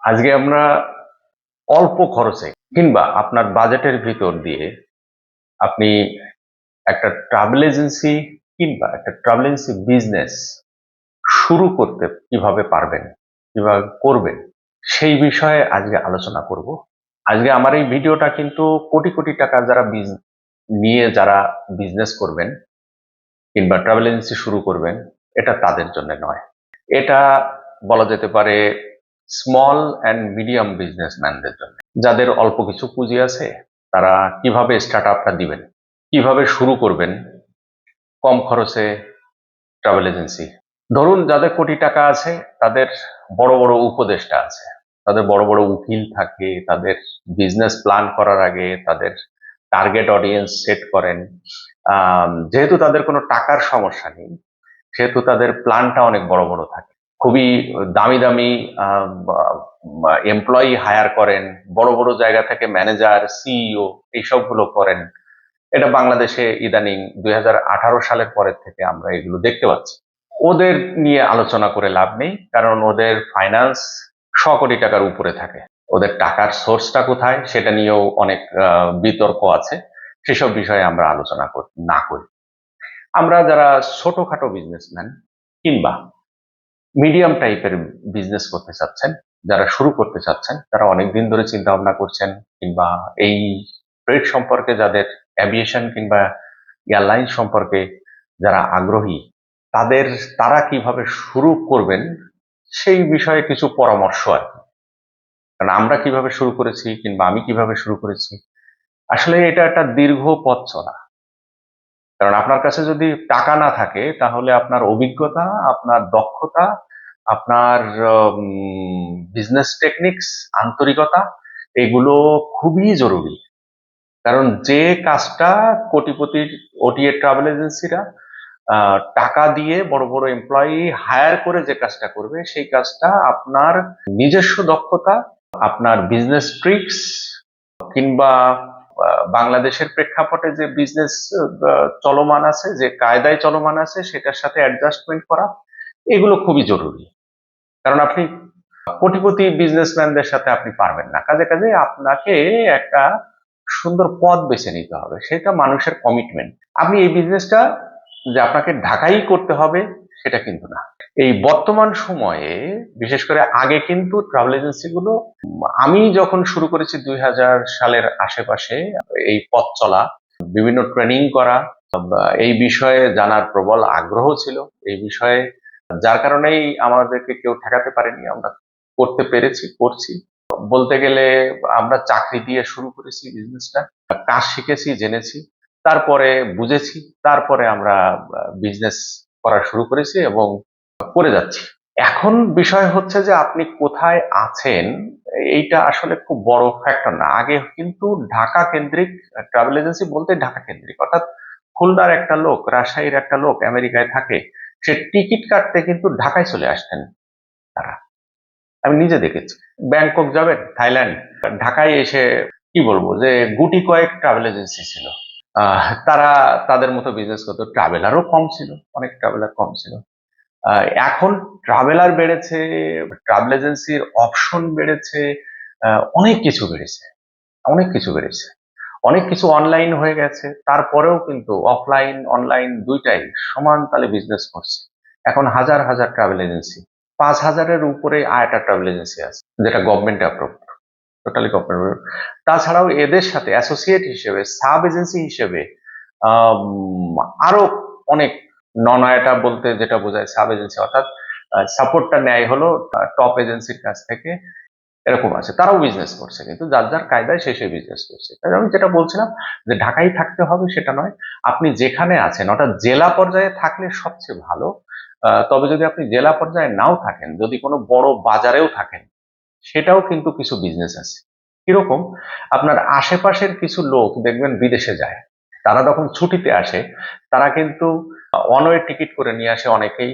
আজকে আমরা অল্প খরচে কিংবা আপনার বাজেটের ভিতর দিয়ে আপনি একটা ট্রাভেল এজেন্সি কিংবা একটা ট্রাভেল এজেন্সি বিজনেস শুরু করতে কীভাবে পারবেন, কীভাবে করবেন, সেই বিষয়ে আজকে আলোচনা করব। আজকে আমার এই ভিডিওটা কিন্তু কোটি কোটি টাকা যারা নিয়ে যারা বিজনেস করবেন কিংবা ট্রাভেল এজেন্সি শুরু করবেন, এটা তাদের জন্য নয়। এটা বলা যেতে পারে স্মল অ্যান্ড মিডিয়াম বিজনেসম্যানদের জন্য। যাদের অল্প কিছু পুঁজি আছে, তারা কীভাবে স্টার্ট আপটা দিবেন? কীভাবে শুরু করবেন? কম খরচে ট্রাভেল এজেন্সি ধরুন যাদের কোটি টাকা আছে, তাদের বড় বড় উপদেষ্টা আছে। তাদের বড় বড় উকিল থাকে, তাদের বিজনেস প্ল্যান করার আগে তাদের টার্গেট অডিয়েন্স সেট করেন। যেহেতু তাদের কোনো টাকার সমস্যা নেই, সেহেতু তাদের প্ল্যানটা অনেক বড় বড় থাকে। খুবই দামি দামি এমপ্লয়ি হায়ার করেন, বড় বড় জায়গা থেকে ম্যানেজার সিইও এইসবগুলো করেন। এটা বাংলাদেশে ইদানিং দুই হাজার আঠারো সালের পরের থেকে আমরা এগুলো দেখতে পাচ্ছি। ওদের নিয়ে আলোচনা করে লাভ নেই, কারণ ওদের ফাইন্যান্স শ কোটি টাকার উপরে থাকে। ওদের টাকার সোর্সটা কোথায় সেটা নিয়েও অনেক বিতর্ক আছে। সেসব বিষয়ে আমরা আলোচনা না করি। আমরা যারা ছোটখাটো বিজনেসম্যান কিংবা মিডিয়াম টাইপের বিজনেস করতে চাচ্ছেন, যারা শুরু করতে চাচ্ছেন, তারা অনেক দিন ধরে চিন্তা ভাবনা করছেন, কিংবা এই ট্রেড সম্পর্কে যাদের অ্যাভিয়েশন কিংবা এয়ারলাইন সম্পর্কে যারা আগ্রহী, তাদের, তারা কীভাবে শুরু করবেন, সেই বিষয়ে কিছু পরামর্শ আর কি। কারণ আমরা কীভাবে শুরু করেছি, কিংবা আমি কীভাবে শুরু করেছি, আসলে এটা একটা দীর্ঘ পথ চলা। কারণ আপনার কাছে যদি টাকা না থাকে, তাহলে আপনার অভিজ্ঞতা, আপনার দক্ষতা আপনার বিজনেস টেকনিক্স আন্তরিকতা, এগুলো খুবই জরুরি। কারণ যে কাজটা কোটিপতির ওটিএ ট্রাভেল এজেন্সিরা টাকা দিয়ে বড় বড় এমপ্লয়ি হায়ার করে যে কাজটা করবে, সেই কাজটা আপনার নিজস্ব দক্ষতা, আপনার বিজনেস ট্রিক্স কিংবা বাংলাদেশের প্রেক্ষাপটে যে বিজনেস চলমান আছে, যে কায়দায় চলমান আছে, সেটার সাথে অ্যাডজাস্টমেন্ট করা, এগুলো খুবই জরুরি। কারণ আপনি কোটিপতি বিজনেসম্যানদের সাথে আপনি পারবেন না। কাজে কাজে আপনাকে একটা সুন্দর পথ বেছে নিতে হবে, সেটা মানুষের কমিটমেন্ট আপনি এই বিজনেসটা যে আপনাকে ঢাকাই করতে হবে, সেটা কিন্তু না। এই বর্তমান সময়ে, বিশেষ করে আগে কিন্তু ট্রাভেল এজেন্সিগুলো আমি যখন শুরু করেছি দুই হাজার সালের আশেপাশে এই পথ চলা, বিভিন্ন ট্রেনিং করা, এই বিষয়ে জানার প্রবল আগ্রহ ছিল। এই বিষয়ে যার কারণেই আমাদেরকে কেউ ঠেকাতে পারেনি, আমরা করতে পেরেছি, করছি। বলতে গেলে আমরা চাকরি দিয়ে শুরু করেছি বিজনেসটা কাজ শিখেছি, জেনেছি, তারপরে বুঝেছি, তারপরে আমরা বিজনেস করা শুরু করেছি এবং করে যাচ্ছি। এখন বিষয় হচ্ছে যে আপনি কোথায় আছেন, এইটা আসলে খুব বড় ফ্যাক্টর না। আগে কিন্তু ঢাকা কেন্দ্রিক ট্রাভেল এজেন্সি বলতে ঢাকা কেন্দ্রিক, অর্থাৎ খুলনার একটা লোক, রাজশাহীর একটা লোক, আমেরিকায় থাকে সে টিকিট কাটতে কিন্তু ঢাকায় চলে আসতেন তারা। আমি নিজে দেখেছি। ব্যাংকক যাবেন, থাইল্যান্ড। ঢাকায় এসে কি বলব যে গুটি কয়েক ট্রাভেল এজেন্সি ছিল। তারা তাদের মতো বিজনেস করতো। ট্রাভেলারও কম ছিল, অনেক ট্রাভেলার কম ছিল। এখন ট্রাভেলার বেড়েছে ট্রাভেল এজেন্সির অপশন বেড়েছে অনেক কিছু বেড়েছে, অনেক কিছু বেড়েছে। অনেক কিছু অনলাইন হয়ে গেছে, তারপরেও কিন্তু অফলাইন অনলাইন দুইটাই সমান তালে বিজনেস করছে। এখন হাজার হাজার ট্রাভেল এজেন্সি পাঁচ হাজারের উপরে আয়টা ট্রাভেল এজেন্সি আছে, যেটা গভর্নমেন্ট অ্যাপ্রুভ টোটালি গভর্নমেন্ট তাছাড়াও এদের সাথে অ্যাসোসিয়েট হিসেবে সাব এজেন্সি হিসেবে আরও অনেক নন আয়টা বলতে যেটা বোঝায় সাব এজেন্সি অর্থাৎ সাপোর্টটা নেয় হলো টপ এজেন্সির কাছ থেকে। এরকম আছে। তারাও বিজনেস করছে, কিন্তু যার যার কায়দায় সে সে বিজনেস করছে। তাই আমি যেটা বলছিলাম যে ঢাকায় থাকতে হবে সেটা নয়। আপনি যেখানে আছেন, অর্থাৎ জেলা পর্যায়ে থাকলে সবচেয়ে ভালো। তবে যদি আপনি জেলা পর্যায়ে নাও থাকেন, যদি কোনো বড় বাজারেও থাকেন, সেটাও কিন্তু কিছু বিজনেস আছে। কীরকম? আপনার আশেপাশের কিছু লোক দেখবেন বিদেশে যায়। তারা যখন ছুটিতে আসে, তারা কিন্তু অনওয়ে টিকিট করে নিয়ে আসে অনেকেই,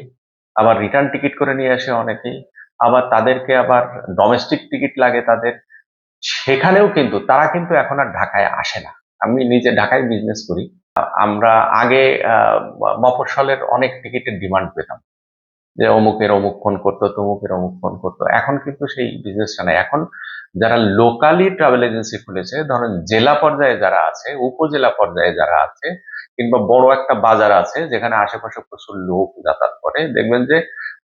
আবার রিটার্ন টিকিট করে নিয়ে আসে অনেকেই। আবার তাদেরকে আবার ডোমেস্টিক টিকিট লাগে তাদের সেখানেও কিন্তু তারা কিন্তু এখন আর ঢাকায় আসে না। আমি নিজে ঢাকায় বিজনেস করি। আমরা আগে আহ, মফস্বলের অনেক টিকিটের ডিমান্ড পেতাম। যে অমুকের অমুক ফোন করতো তমুকের অমুক ফোন করতো। এখন কিন্তু সেই বিজনেসটা নাই। এখন যারা লোকালি ট্রাভেল এজেন্সি খুলেছে ধরেন জেলা পর্যায়ে যারা আছে উপজেলা পর্যায়ে যারা আছে কিংবা বড় একটা বাজার আছে যেখানে আশেপাশে প্রচুর লোক যাতায়াত করে দেখবেন যে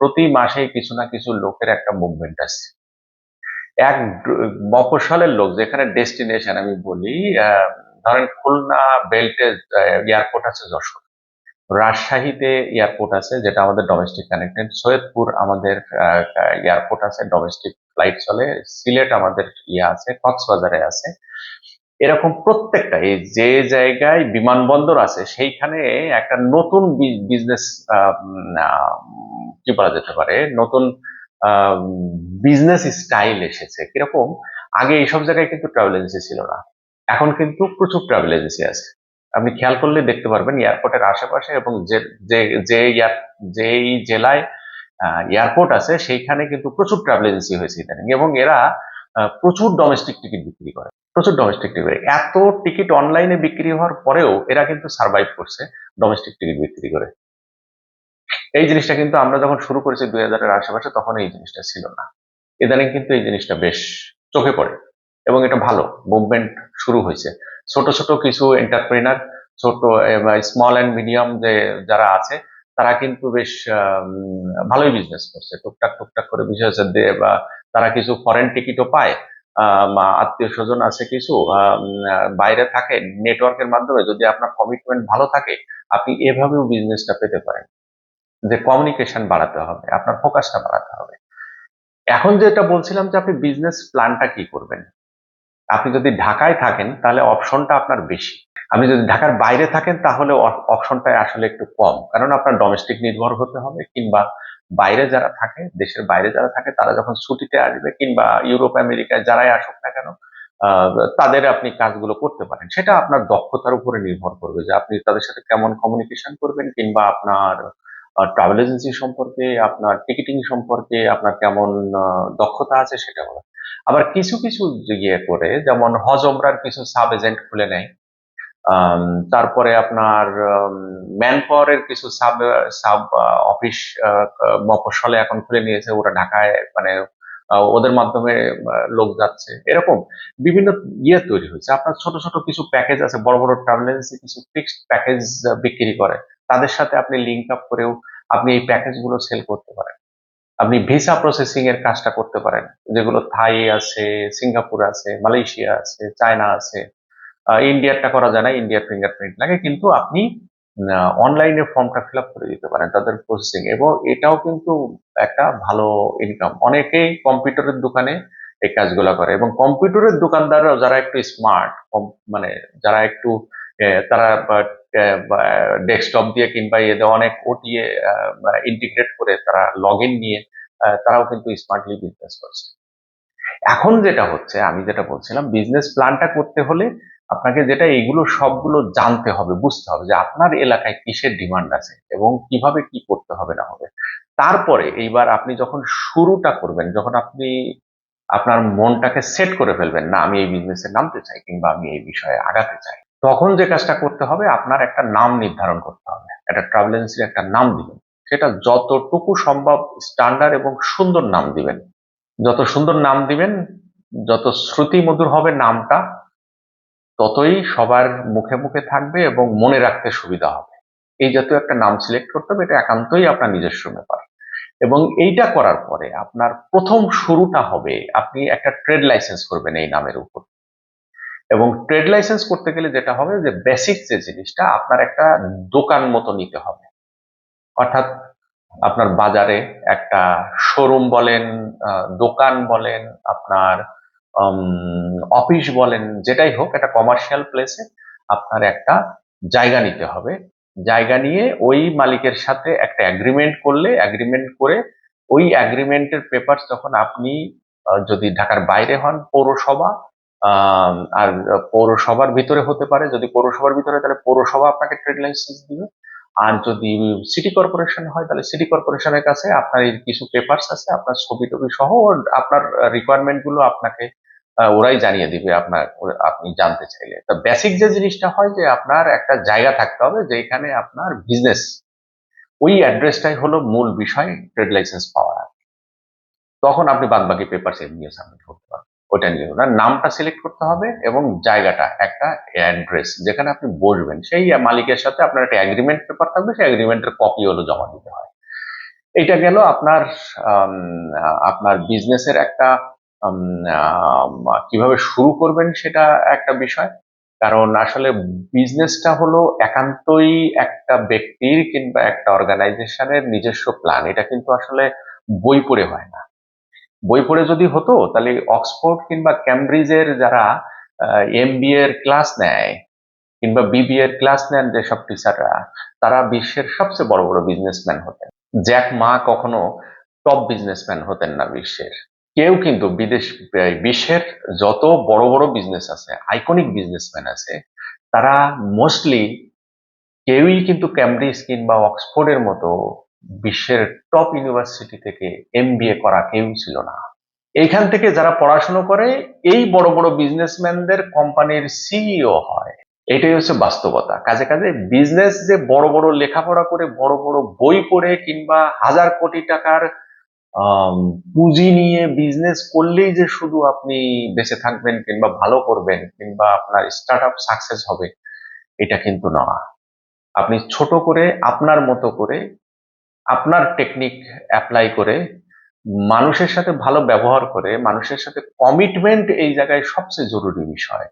প্রতি মাসেই কিছু না কিছু লোকের একটা মুভমেন্ট আছে এক মফসলের লোক, যেখানে ডেস্টিনেশন আমি বলি ধরেন খুলনা বেল্টে এয়ারপোর্ট আছে যশোর। রাজশাহীতে এয়ারপোর্ট আছে, যেটা আমাদের ডোমেস্টিক কানেক্টেড সৈয়দপুর আমাদের এয়ারপোর্ট আছে ডোমেস্টিক ফ্লাইট চলে। সিলেট আমাদের ইয়ে আছে, কক্সবাজারে আছে। এরকম প্রত্যেকটা, এই যে জায়গায় বিমানবন্দর আছে, সেইখানে একটা নতুন বিজনেস কি বলা যেতে পারে, নতুন বিজনেস স্টাইল এসেছে। কীরকম? আগে এইসব জায়গায় কিন্তু ট্রাভেল এজেন্সি ছিল না। এখন কিন্তু প্রচুর ট্রাভেল এজেন্সি আছে। আপনি খেয়াল করলে দেখতে পারবেন এয়ারপোর্টের আশেপাশে এবং যে যে যেই জেলায় এয়ারপোর্ট আছে, সেইখানে কিন্তু প্রচুর ট্রাভেল এজেন্সি হয়েছে ইদানিং। এবং এরা প্রচুর ডোমেস্টিক টিকিট বিক্রি করে, প্রচুর ডোমেস্টিক টিকিট এত টিকিট অনলাইনে বিক্রি হওয়ার পরেও এরা কিন্তু সার্ভাইভ করছে ডোমেস্টিক টিকিট বিক্রি করে। এই জিনিসটা কিন্তু আমরা যখন শুরু করেছি দুই হাজারের আশেপাশে, তখন এই জিনিসটা ছিল না। ইদানিং কিন্তু এই জিনিসটা বেশ চোখে পড়ে এবং এটা ভালো মুভমেন্ট শুরু হয়েছে। ছোট ছোট কিছু এন্টারপ্রেনার ছোট স্মল অ্যান্ড মিডিয়াম যে যারা আছে তারা কিন্তু বেশ ভালোই বিজনেস করছে। টুকটাক টুকটাক করে বিশেষ বা তারা কিছু ফরেন টিকিটও পায়। আত্মীয় স্বজন আছে কিছু বাইরে থাকে নেটওয়ার্কের মাধ্যমে যদি আপনার কমিটমেন্ট ভালো থাকে, আপনি এভাবেও বিজনেসটা পেতে পারেন। যে কমিউনিকেশন বাড়াতে হবে, আপনার ফোকাসটা বাড়াতে হবে। এখন যেটা বলছিলাম যে আপনি বিজনেস প্ল্যানটা কি করবেন? আপনি যদি ঢাকায় থাকেন, তাহলে অপশনটা আপনার বেশি। আপনি যদি ঢাকার বাইরে থাকেন, তাহলে অপশনটা আসলে একটু কম। কারণ আপনার ডোমেস্টিক নির্ভর হতে হবে, কিংবা বাইরে যারা থাকে, দেশের বাইরে যারা থাকে, তারা যখন ছুটিতে আসবে, কিংবা ইউরোপ, আমেরিকায় যারাই আসুক না কেন তাদের আপনি কাজগুলো করতে পারেন। সেটা আপনার দক্ষতার উপরে নির্ভর করবে, যে আপনি তাদের সাথে কেমন কমিউনিকেশন করবেন, কিংবা আপনার ট্রাভেল এজেন্সি সম্পর্কে, আপনার টিকিটিং সম্পর্কে, আপনার কেমন দক্ষতা আছে সেটা বলা আবার কিছু কিছু ইয়ে করে, যেমন হজমরার কিছু সাব এজেন্ট খুলে নেয়। তারপরে আপনার ম্যান পাওয়ারের কিছু সাব সাব অফিস মফস্বলে এখন খুলে নিয়েছে। ওরা ঢাকায় মানে ওদের মাধ্যমে লোক যাচ্ছে। এরকম বিভিন্ন ইয়ে তৈরি হয়েছে। আপনার ছোট ছোট কিছু প্যাকেজ আছে, বড় বড় ট্রাভেল এজেন্সি কিছু ফিক্সড প্যাকেজ বিক্রি করে। তাদের সাথে আপনি লিঙ্ক আপ করেও আপনি এই প্যাকেজগুলো সেল করতে পারেন। আপনি ভিসা প্রসেসিং এর কাজটা করতে পারেন। যেগুলো থাই আছে, সিঙ্গাপুর আছে, মালয়েশিয়া আছে, চায়না আছে। ইন্ডিয়ারটা করা যায় না ইন্ডিয়ার ফিঙ্গারপ্রিন্ট লাগে, কিন্তু আপনি অনলাইনে ফর্মটা ফিল করে দিতে পারেন তাদের প্রসেসিং এবং এটাও কিন্তু একটা ভালো ইনকাম অনেকেই কম্পিউটারের দোকানে এই কাজগুলো করে এবং কম্পিউটারের দোকানদাররা যারা একটু স্মার্ট মানে যারা একটু তারা ডেস্কটপ দিয়ে কিংবা এদের অনেক ওটিএ ইন্টিগ্রেট করে তারা লগ নিয়ে তারাও কিন্তু স্মার্টলি বিজনেস করছে। এখন যেটা হচ্ছে, আমি যেটা বলছিলাম বিজনেস প্ল্যানটা করতে হলে আপনাকে যেটা এগুলো সবগুলো জানতে হবে, বুঝতে হবে যে আপনার এলাকায় কিসের ডিমান্ড আছে এবং কীভাবে কি করতে হবে না হবে। তারপরে এইবার আপনি যখন শুরুটা করবেন, যখন আপনি আপনার মনটাকে সেট করে ফেলবেন, না, আমি এই বিজনেসে নামতে চাই কিংবা আমি এই বিষয়ে আগাতে চাই, তখন যে কাজটা করতে হবে, আপনার একটা নাম নির্ধারণ করতে হবে। একটা ট্রাভেল এজেন্সির একটা নাম দিবেন। সেটা যতটুকু সম্ভব স্ট্যান্ডার্ড এবং সুন্দর নাম দিবেন। যত সুন্দর নাম দিবেন, যত শ্রুতি মধুর হবে নামটা ততই সবার মুখে মুখে থাকবে এবং মনে রাখতে সুবিধা হবে। এই জাতীয় একটা নাম সিলেক্ট করতে হবে, এটা একান্তই আপনার নিজস্ব ব্যাপার। এবং এইটা করার পরে আপনার প্রথম শুরুটা হবে, আপনি একটা ট্রেড লাইসেন্স করবেন এই নামের উপর। এবং ট্রেড লাইসেন্স করতে গেলে যেটা হবে যে বেসিক যে জিনিসটা আপনার একটা দোকান মতো নিতে হবে। অর্থাৎ আপনার বাজারে একটা শোরুম বলেন দোকান বলেন, আপনার অফিস বলেন, যেটাই হোক, একটা কমার্শিয়াল প্লেসে আপনার একটা জায়গা নিতে হবে। জায়গা নিয়ে ওই মালিকের সাথে একটা অ্যাগ্রিমেন্ট করলে অ্যাগ্রিমেন্ট করে ওই অ্যাগ্রিমেন্টের পেপার যখন আপনি যদি ঢাকার বাইরে হন, পৌরসভা আর পৌরসভার ভিতরে হতে পারে। যদি পৌরসভার ভিতরে, তাহলে পৌরসভা আপনাকে ট্রেড লাইসেন্স দিবে। আর যদি সিটি কর্পোরেশন হয়, তাহলে সিটি কর্পোরেশনের কাছে আপনার কিছু পেপারস আছে, আপনার ছবি টবি সহ, আপনার রিকোয়ারমেন্টগুলো আপনাকে ওরাই জানিয়ে দিবে আপনার আপনি জানতে চাইলে। তো বেসিক যে জিনিসটা হয় যে আপনার একটা জায়গা থাকতে হবে যেখানে আপনার বিজনেস ওই অ্যাড্রেসটাই হলো মূল বিষয় ট্রেড লাইসেন্স পাওয়ার তখন আপনি বাদ বাকি পেপার নিয়ে সাবমিট করতে পারবেন। ওটা নিয়ে না নামটা সিলেক্ট করতে হবে এবং জায়গাটা, একটা অ্যাড্রেস যেখানে আপনি বসবেন। সেই মালিকের সাথে আপনার একটা এগ্রিমেন্ট পেপার থাকবে, সেই এগ্রিমেন্টের কপি হলো জমা দিতে হয়। এটা গেল আপনার আপনার বিজনেসের একটা কীভাবে শুরু করবেন সেটা একটা বিষয়। কারণ আসলে বিজনেসটা হলো একান্তই একটা ব্যক্তির কিংবা একটা অর্গানাইজেশনের নিজস্ব প্ল্যান। এটা কিন্তু আসলে বই পড়ে হয় না। বই পড়ে যদি হতো, তাহলে অক্সফোর্ড কিংবা ক্যামব্রিজের যারা এম এর ক্লাস নেয় কিংবা বিবি এর ক্লাস নেন যেসব টিচাররা, তারা বিশ্বের সবচেয়ে বড় বড় বিজনেসম্যান হতেন। জ্যাক মা কখনো টপ বিজনেসম্যান হতেন না বিশ্বের। কেউ কিন্তু বিদেশ বিশ্বের যত বড় বড় বিজনেস আছে আইকনিক বিজনেসম্যান আছে, তারা মোস্টলি কেউই কিন্তু ক্যামব্রিজ কিংবা অক্সফোর্ডের মতো বিশ্বের টপ ইউনিভার্সিটি থেকে এম করা কেউ ছিল না। এইখান থেকে যারা পড়াশোনা করে, এই বড় বড় বিজনেসম্যানদের কোম্পানির সিইও হয়। এটাই হচ্ছে বাস্তবতা। কাজে কাজে বিজনেস যে বড় বড় লেখাপড়া করে, বড় বড় বই পড়ে কিংবা হাজার কোটি টাকার পুঁজি নিয়ে বিজনেস করলেই যে শুধু আপনি বেঁচে থাকবেন কিংবা ভালো করবেন কিংবা আপনার স্টার্ট আপ সাকসেস হবে, এটা কিন্তু না আপনি ছোট করে, আপনার মতো করে, আপনার টেকনিক অ্যাপ্লাই করে, মানুষের সাথে ভালো ব্যবহার করে, মানুষের সাথে কমিটমেন্ট এই জায়গায় সবচেয়ে জরুরি বিষয়।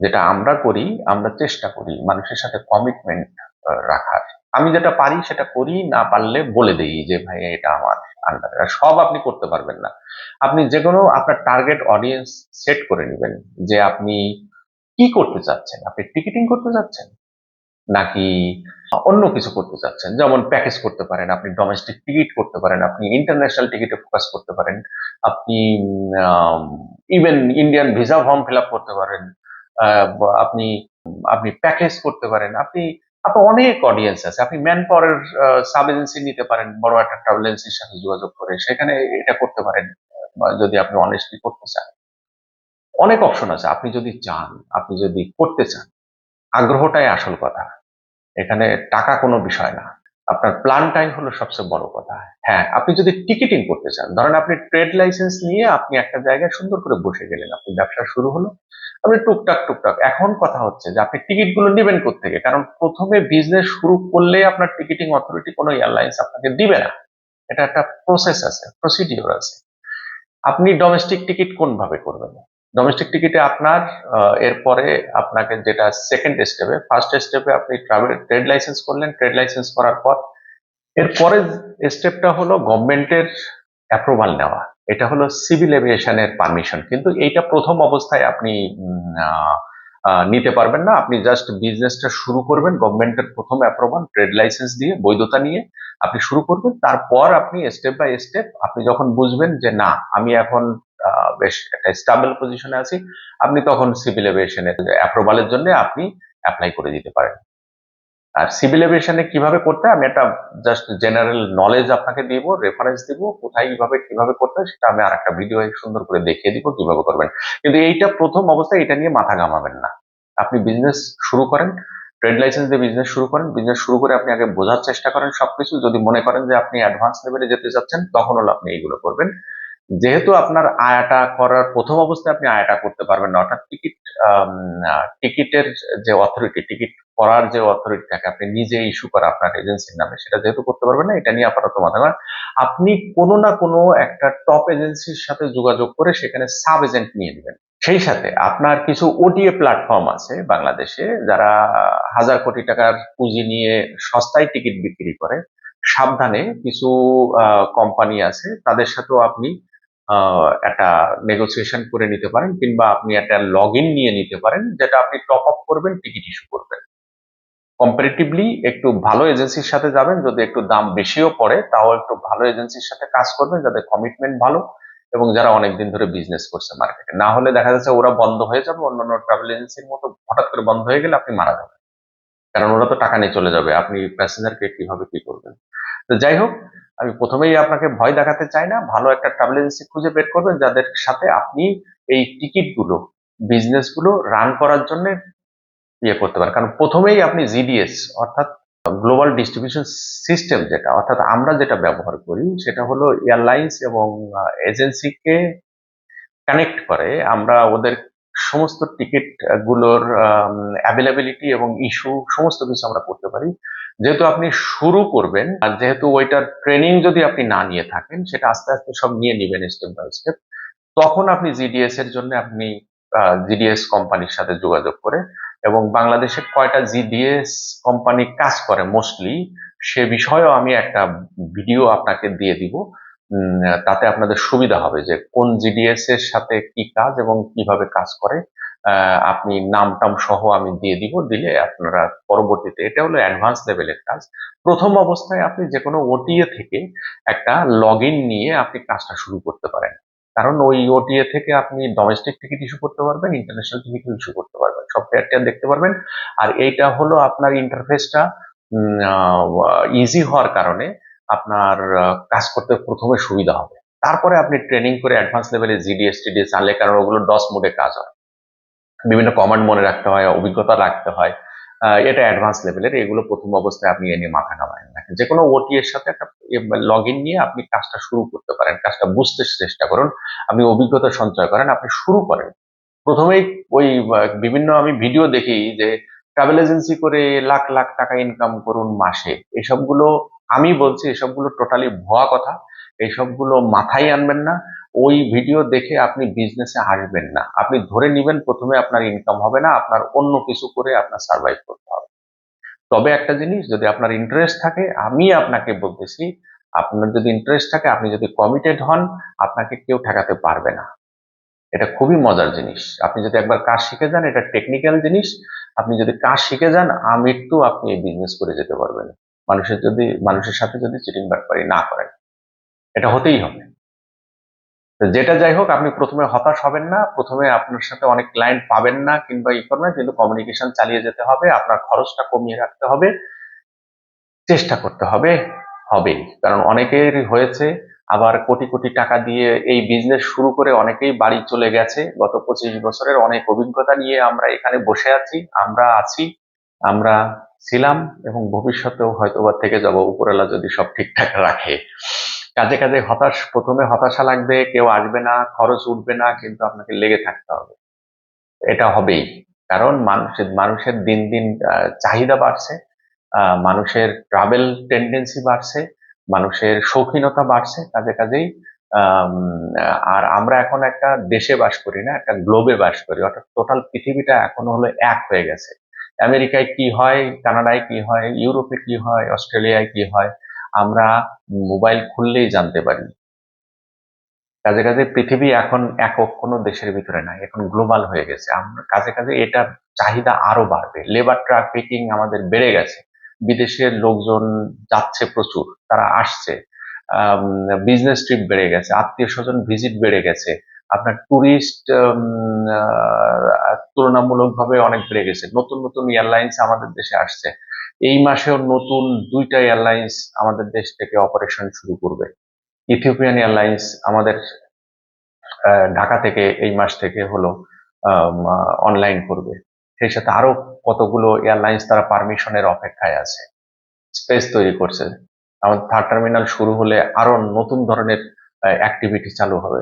যেটা আমরা করি, আমরা চেষ্টা করি মানুষের সাথে কমিটমেন্ট রাখার। আমি যেটা পারি সেটা করি, না পারলে বলে দেই যে, ভাই, এটা আমার আন্ডারে সব আপনি করতে পারবেন না। আপনি যে কোনো আপনার টার্গেট অডিয়েন্স সেট করে নেবেন যে, আপনি কি করতে চাচ্ছেন? আপনি টিকিটিং করতে চাচ্ছেন? নাকি অন্য কিছু করতে চাচ্ছেন? যেমন প্যাকেজ করতে পারেন, আপনি ডোমেস্টিক টিকিট করতে পারেন, আপনি ইন্টারন্যাশনাল টিকিটে ফোকাস করতে পারেন, আপনি even Indian visa form fill up করতে পারেন আপনি আপনি প্যাকেজ করতে পারেন, আপনি আপনার অনেক অডিয়েন্স আছে। আপনি ম্যান পাওয়ারের সাব এজেন্সি নিতে পারেন, বড় একটা ট্রাভেল এজেন্সির সাথে যোগাযোগ করে। সেখানে এটা করতে পারেন যদি আপনি অনেস্টলি করতে চান। অনেক অপশন আছে। আপনি যদি চান, আপনি যদি করতে চান, আগ্রহটাই আসল কথা। এখানে টাকা কোনো বিষয় না। আপনার প্ল্যানটাই হলো সবচেয়ে বড় কথা। হ্যাঁ আপনি যদি টিকিটিং করতে চান, ধরেন আপনি ট্রেড লাইসেন্স নিয়ে আপনি একটা জায়গায় সুন্দর করে বসে গেলেন, আপনি ব্যবসা শুরু হলো আপনি টুকটাক টুকটাক। এখন কথা হচ্ছে যে আপনি টিকিটগুলো নেবেন থেকে কারণ প্রথমে বিজনেস শুরু করলে আপনার টিকিটিং অথরিটি কোনো এয়ারলাইন্স আপনাকে দিবে না। এটা একটা প্রসেস আছে প্রসিডিওর আছে। আপনি ডোমেস্টিক টিকিট কোন ভাবে করবেন ডোমেস্টিক টিকিটে আপনার এরপরে আপনাকে যেটা সেকেন্ড স্টেপে ফার্স্ট স্টেপে আপনি ট্রাভেল ট্রেড লাইসেন্স করলেন। ট্রেড লাইসেন্স করার পর এরপরে স্টেপটা হলো গভর্নমেন্টের অ্যাপ্রুভাল নেওয়া। এটা হলো সিভিল এভিয়েশনের পারমিশন কিন্তু এইটা প্রথম অবস্থায় আপনি নিতে পারবেন না। আপনি জাস্ট বিজনেসটা শুরু করবেন গভর্নমেন্টের প্রথম অ্যাপ্রুভাল ট্রেড লাইসেন্স দিয়ে, বৈধতা নিয়ে আপনি শুরু করবেন। তারপর আপনি স্টেপ বাই স্টেপ আপনি যখন বুঝবেন যে না, আমি এখন বেশ একটা স্টাবল পজিশনে আছি, আপনি তখন সিভিল এভিয়েশনের অ্যাপ্রুভালের জন্য আপনি অ্যাপ্লাই করে দিতে পারেন। আর সিভিল এভিয়েশনে কীভাবে করতে আমি একটা জাস্ট জেনারেল নলেজ আপনাকে দিব রেফারেন্স দিব, কোথায় কীভাবে কীভাবে করতে সেটা আমি আর একটা ভিডিও সুন্দর করে দেখিয়ে দিব কীভাবে করবেন। কিন্তু এইটা প্রথম অবস্থায় এটা নিয়ে মাথা ঘামাবেন না। আপনি বিজনেস শুরু করেন ট্রেড লাইসেন্স দিয়ে বিজনেস শুরু করেন বিজনেস শুরু করে আপনি আগে বোঝার চেষ্টা করেন সবকিছু। যদি মনে করেন যে আপনি অ্যাডভান্স লেভেলে যেতে চাচ্ছেন, তখন হলো আপনি এইগুলো করবেন। যেহেতু আপনার আয়াটা করার প্রথম অবস্থায় আপনি আয়াটা করতে পারবেন না, অর্থাৎ টিকিট টিকিটের যে অথরিটি টিকিট করার যে অথরিটি থাকে, আপনি নিজে ইস্যু করা আপনার এজেন্সির নামে, সেটা যেহেতু করতে পারবেন না, এটা নিয়ে আপাতত মাথা ঘামান। আপনি কোনো না কোনো একটা টপ এজেন্সির সাথে যোগাযোগ করে সেখানে সাব এজেন্ট নিয়ে নেবেন সেই সাথে আপনার কিছু ওটিএ প্ল্যাটফর্ম আছে বাংলাদেশে, যারা হাজার কোটি টাকার পুঁজি নিয়ে সস্তায় টিকিট বিক্রি করে সাবধানে কিছু কোম্পানি আছে, তাদের সাথেও আপনি একটা নেগোসিয়েশন করে নিতে পারেন কিংবা আপনি একটা লগ নিয়ে নিতে পারেন যেটা আপনি টপ আপ করবেন টিকিট ইস্যু করবেন। কম্পারেটিভলি একটু ভালো এজেন্সির সাথে যাবেন, যদি একটু দাম বেশিও পড়ে, তাও একটু ভালো এজেন্সির সাথে কাজ করবেন যাদের কমিটমেন্ট ভালো এবং যারা অনেকদিন ধরে বিজনেস করছে মার্কেটে না হলে দেখা যাচ্ছে ওরা বন্ধ হয়ে যাবে, অন্যান্য ট্রাভেল এজেন্সির মতো হঠাৎ করে বন্ধ হয়ে গেলে আপনি মারা যাবেন। কারণ ওরা তো টাকা নিয়ে চলে যাবে, আপনি প্যাসেঞ্জারকে কীভাবে কি করবেন? তো যাই হোক, আমি প্রথমেই আপনাকে ভয় দেখাতে চাই না। ভালো একটা ট্রাভেল এজেন্সি খুঁজে বের করবেন, যাদের সাথে আপনি এই টিকিটগুলো বিজনেসগুলো রান করার জন্য ইয়ে করতে পারেন। কারণ প্রথমেই আপনি জিডিএস অর্থাৎ গ্লোবাল ডিস্ট্রিবিউশন সিস্টেম যেটা, অর্থাৎ আমরা যেটা ব্যবহার করি, সেটা হলো এয়ারলাইন্স এবং এজেন্সিকে কানেক্ট করে। আমরা ওদের সমস্ত টিকিটগুলোর অ্যাভেলেবিলিটি এবং ইস্যু সমস্ত কিছু আমরা করতে পারি। যেহেতু আপনি শুরু করবেন, আর যেহেতু ওইটার ট্রেনিং যদি আপনি না নিয়ে থাকেন, সেটা আস্তে আস্তে সব নিয়ে নেবেন স্টেপ বাই স্টেপ তখন আপনি জিডিএস এর জন্য আপনি জিডিএস কোম্পানির সাথে যোগাযোগ করে এবং বাংলাদেশে কয়টা জিডিএস কোম্পানি কাজ করে মোস্টলি সে বিষয়েও আমি একটা ভিডিও আপনাকে দিয়ে দিব তাতে আপনাদের সুবিধা হবে যে কোন জিডিএস এর সাথে কি কাজ এবং কীভাবে কাজ করে আপনি নাম টাম সহ আমি দিয়ে দিব, দিলে আপনারা পরবর্তীতে, এটা হলো অ্যাডভান্স লেভেলের কাজ। প্রথম অবস্থায় আপনি যে কোনো ওটিএ থেকে একটা লগ নিয়ে আপনি কাজটা শুরু করতে পারেন। কারণ ওই ওটিএ থেকে আপনি ডোমেস্টিক টিকিট ইস্যু করতে পারবেন ইন্টারন্যাশনাল টিকিট ইস্যু করতে পারবেন। সফটওয়্যারটা দেখতে পারবেন। আর এইটা হলো আপনার ইন্টারফেসটা ইজি হওয়ার কারণে আপনার কাজ করতে প্রথমে সুবিধা হবে। তারপরে আপনি ট্রেনিং করে অ্যাডভান্স লেভেলে জিডিএস টিডিএস আনলে কারণ ওগুলো ডস মোডে কাজ হয়। বিভিন্ন কমান্ড মনে রাখতে হয়, অভিজ্ঞতা রাখতে হয় এটা অ্যাডভান্স লেভেলের এগুলো প্রথম অবস্থায় আপনি এ নিয়ে মাথা ঘামায় না। যে কোনো ওটি এর সাথে একটা লগ ইন নিয়ে আপনি কাজটা শুরু করতে পারেন, কাজটা বুঝতে চেষ্টা করুন, আপনি অভিজ্ঞতা সঞ্চয় করেন, আপনি শুরু করেন। প্রথমেই ওই বিভিন্ন আমি ভিডিও দেখি যে ট্রাভেল এজেন্সি করে লাখ লাখ টাকা ইনকাম করুন মাসে, এসবগুলো আমি বলছি, এসবগুলো টোটালি ভুয়া কথা এইসবগুলো মাথায় আনবেন না। ওই ভিডিও দেখে আপনি বিজনেসে আসবেন না। আপনি ধরে নেবেন প্রথমে আপনার ইনকাম হবে না, আপনার অন্য কিছু করে আপনার সার্ভাইভ করতে হবে। তবে একটা জিনিস, যদি আপনার ইন্টারেস্ট থাকে, আমি আপনাকে বলতেছি, আপনার যদি ইন্টারেস্ট থাকে, আপনি যদি কমিটেড হন, আপনাকে কেউ ঠেকাতে পারবে না। এটা খুবই মজার জিনিস। আপনি যদি একবার কাজ শিখে যান, এটা টেকনিক্যাল জিনিস। আপনি যদি কাজ শিখে যান, আমৃত্যু আপনি এই বিজনেস করে যেতে পারবেন। মানুষের যদি, মানুষের সাথে যদি চিটিং বাটপারি না করেন, এটা হতেই হবে। যেটা যাই হোক, আপনি প্রথমে হতাশ হবেন না। প্রথমে আপনার সাথে অনেক ক্লায়েন্ট পাবেন না কিংবা ই করবেন কিন্তু কমিউনিকেশন চালিয়ে যেতে হবে, আপনার খরচটা কমিয়ে রাখতে হবে, চেষ্টা করতে হবে, হবেই। কারণ অনেকের হয়েছে, আবার কোটি কোটি টাকা দিয়ে এই বিজনেস শুরু করে অনেকেই বাড়ি চলে গেছে। গত পঁচিশ বছরের অনেক অভিজ্ঞতা নিয়ে আমরা এখানে বসে আছি, আমরা আছি, আমরা ছিলাম এবং ভবিষ্যতেও হয়তোবা থেকে যাব, উপরওয়ালা যদি সব ঠিকঠাক রাখে। কাজে কাজে হতাশ, প্রথমে হতাশা লাগবে, কেউ আসবে না, খরচ উঠবে না, কিন্তু আপনাকে লেগে থাকতে হবে। এটা হবেই। কারণ মানুষের মানুষের দিন দিন চাহিদা বাড়ছে মানুষের ট্রাভেল টেন্ডেন্সি বাড়ছে, মানুষের শৌখিনতা বাড়ছে কাজে কাজেই। আর আমরা এখন একটা দেশে বাস করি না, একটা গ্লোবে বাস করি। অর্থাৎ টোটাল পৃথিবীটা এখন হলো এক হয়ে গেছে। আমেরিকায় কি হয়, কানাডায় কি হয়, ইউরোপে কি হয়, অস্ট্রেলিয়ায় কি হয় আমরা মোবাইল খুললেই জানতে পারি। কাজে কাজে পৃথিবী এখন একক কোনো দেশের ভিতরে নাই, এখন গ্লোবাল হয়ে গেছে। আমরা কাজে কাজে এটা চাহিদা আরও বাড়বে। লেবার ট্রাফিকিং আমাদের বেড়ে গেছে। বিদেশের লোকজন যাচ্ছে প্রচুর, তারা আসছে। বিজনেস ট্রিপ বেড়ে গেছে আত্মীয় স্বজন ভিজিট বেড়ে গেছে। আপনার টুরিস্ট তুলনামূলকভাবে অনেক বেড়ে গেছে। নতুন নতুন এয়ারলাইন্স আমাদের দেশে আসছে। এই মাসেও নতুন দুইটা এয়ারলাইন্স আমাদের দেশ থেকে অপারেশন শুরু করবে। ইথিওপিয়ান এয়ারলাইন্স আমাদের ঢাকা থেকে এই মাস থেকে হলো অনলাইন করবে। সেই সাথে আরও কতগুলো এয়ারলাইন্স তারা পারমিশনের অপেক্ষায় আছে। স্পেস তৈরি করছে। আমাদের থার্ড টার্মিনাল শুরু হলে আরও নতুন ধরনের অ্যাক্টিভিটি চালু হবে।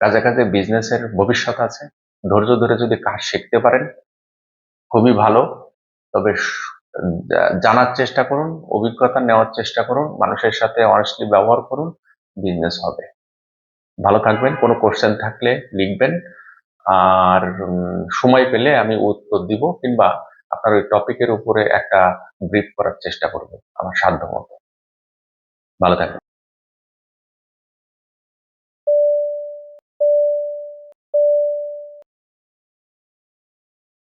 কাজে কাজে বিজনেসের ভবিষ্যৎ আছে। ধৈর্য ধরে যদি কাজ শিখতে পারেন, খুবই ভালো। তবে জানার চেষ্টা করুন, অভিজ্ঞতা নেওয়ার চেষ্টা করুন, মানুষের সাথে অনেস্টলি ব্যবহার করুন বিজনেস হবে। ভালো থাকবেন, কোনো কোশ্চেন থাকলে লিখবেন, আর সময় পেলে আমি উত্তর দিব, কিংবা আপনার ওই টপিকের উপরে একটা ব্রিফ করার চেষ্টা করব আমার সাধ্য মতো ভালো থাকবেন।